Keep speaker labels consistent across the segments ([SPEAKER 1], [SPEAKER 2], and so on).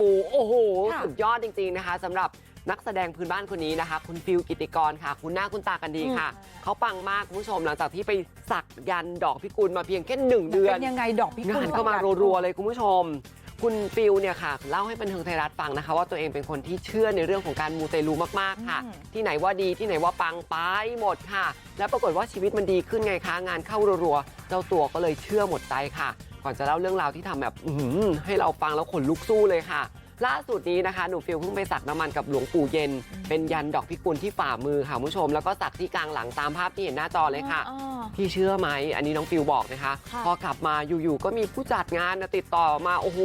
[SPEAKER 1] มูโอ้โห
[SPEAKER 2] ค่ะ
[SPEAKER 1] สุดยอดจริงๆนะคะสำหรับนักแสดงพื้นบ้านคนนี้นะคะ คุณฟิลกิติกรค่ะ คุณหน้าคุณตากันดีค่ะ เขาปังมากคุณผู้ชมหลังจากที่ไปสักยันต์ดอกพิกุลมาเพียงแค่หนึ่งเดือน
[SPEAKER 2] เป็นยังไงดอกพิกุล
[SPEAKER 1] งานก็มารัวๆเลยคุณผู้ชม คุณฟิลเนี่ยค่ะเล่าให้บันเทิงไทยรัฐฟังนะคะ ว่าตัวเองเป็นคนที่เชื่อในเรื่องของการมูเตลูมากๆค่ะ
[SPEAKER 2] อืม
[SPEAKER 1] ที่ไหนว่าดีที่ไหนว่าปังไปหมดค่ะ แล้วปรากฏว่าชีวิตมันดีขึ้นไงคะงานเข้ารัวๆเจ้าตัวก็เลยเชื่อหมดใจค่ะ ก่อนจะเล่าเรื่องราวที่ทำแบบอื้อหือให้เราฟังแล้วขนลุกสู้เลยค่ะ ล่าสุดนี้นะคะหนูฟิลเพิ่งไปสักน้ำมันกับหลวงปู่เย็น เป็นยันดอกพิกุลที่ฝ่ามือค่ะคุณผู้ชม แล้วก็สักที่กลางหลังตามภาพที่เห็นหน้าจอเลยค่ะ
[SPEAKER 2] อ๋อ
[SPEAKER 1] พี่เชื่อไหมอันนี้น้องฟิวบอกนะคะ
[SPEAKER 2] ค่ะ
[SPEAKER 1] พอกลับมาอยู่ๆก็มีผู้จัดงานนะติดต่อมาโอ้โห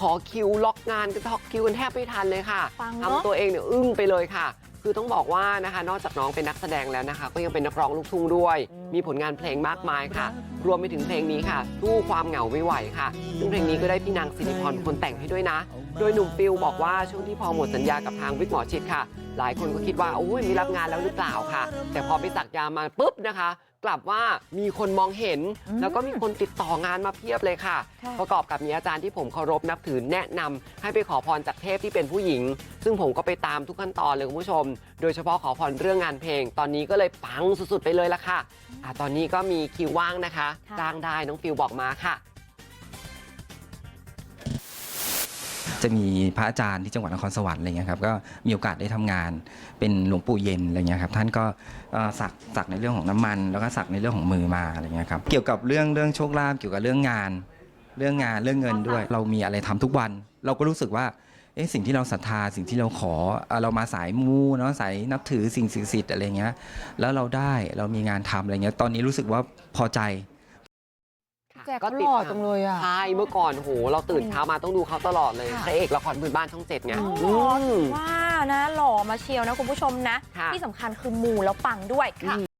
[SPEAKER 1] ขอคิวล็อกงานกันท็อกคิวกันแทบไม่ทันเลยค่ะ
[SPEAKER 2] ปังเนอะ
[SPEAKER 1] ทำตัวเองเนี่ยอึ้งไปเลยค่ะ คือต้องบอกว่านะคะนอกจากน้องเป็นนักแสดงแล้วนะคะ ก็ยังเป็นนักร้องลูกทุ่งด้วย มีผลงานเพลงมากมายค่ะ รวมไปถึงเพลงนี้ค่ะสู้ความเหงาไม่ไหวค่ะ ซึ่งเพลงนี้ก็ได้พี่นางสิริพรคนแต่งให้ด้วยนะ โดยหนุ่มฟิลบอกว่าช่วงที่พอหมดสัญญากับทางวิกหมอชิดค่ะ หลายคนก็คิดว่าโอ้ยมีรับงานแล้วหรือเปล่าค่ะ แต่พอไปสักยามาปุ๊บนะคะ กลับว่ามีคนมองเห็น
[SPEAKER 2] อืม
[SPEAKER 1] แล้วก็มีคนติดต่องานมาเพียบเลยค่ะ
[SPEAKER 2] ค่ะ
[SPEAKER 1] ประกอบกับมีอาจารย์ที่ผมเคารพนับถือแนะนำให้ไปขอพรจากเทพที่เป็นผู้หญิง ซึ่งผมก็ไปตามทุกขั้นตอนเลยคุณผู้ชม โดยเฉพาะขอพรเรื่องงานเพลง ตอนนี้ก็เลยปังสุดๆไปเลยละค่ะอะตอนนี้ก็มีคิวว่างนะคะ
[SPEAKER 2] ค่ะ
[SPEAKER 1] จ้างได้น้องฟิลบอกมาค่ะ
[SPEAKER 3] จะมีพระอาจารย์ที่จังหวัดนครสวรรค์อะไรเงี้ยครับก็มีโอกาสได้ทำงานเป็นหลวงปู่เย็นอะไรเงี้ยครับท่านก็เอ่อสักสักในเรื่องของน้ำมัน แล้วก็สักในเรื่องของมือมาอะไรเงี้ยครับเกี่ยวกับเรื่องเรื่องโชคลาภเกี่ยวกับเรื่องงาน เรื่องงานเรื่องเงินด้วย เรามีอะไรทำทุกวัน เราก็รู้สึกว่าเอ๊ะสิ่งที่เราศรัทธาสิ่งที่เราขอเอ่อเรามาสายมูเนาะสายนับถือสิ่งศักดิ์สิทธิ์อะไรเงี้ยแล้วเราได้เรามีงานทำอะไรเงี้ยตอนนี้รู้สึกว่าพอใจ
[SPEAKER 2] แจ็คเขาหล่อจังเลยอะ
[SPEAKER 1] ใช่เมื่อก่อนโหเราตื่นเช้ามาต้องดูเขาตลอดเลย
[SPEAKER 2] ค่ะ
[SPEAKER 1] พระเอกละครพื้นบ้านช่องเจ็ดไง
[SPEAKER 2] อ๋อ
[SPEAKER 1] อืม
[SPEAKER 4] ว่านะหล่อมาเชียวนะคุณผู้ชมนะ
[SPEAKER 1] ค่ะ
[SPEAKER 4] ที่สำคัญคือมูแล้วปังด้วย
[SPEAKER 1] ค่ะ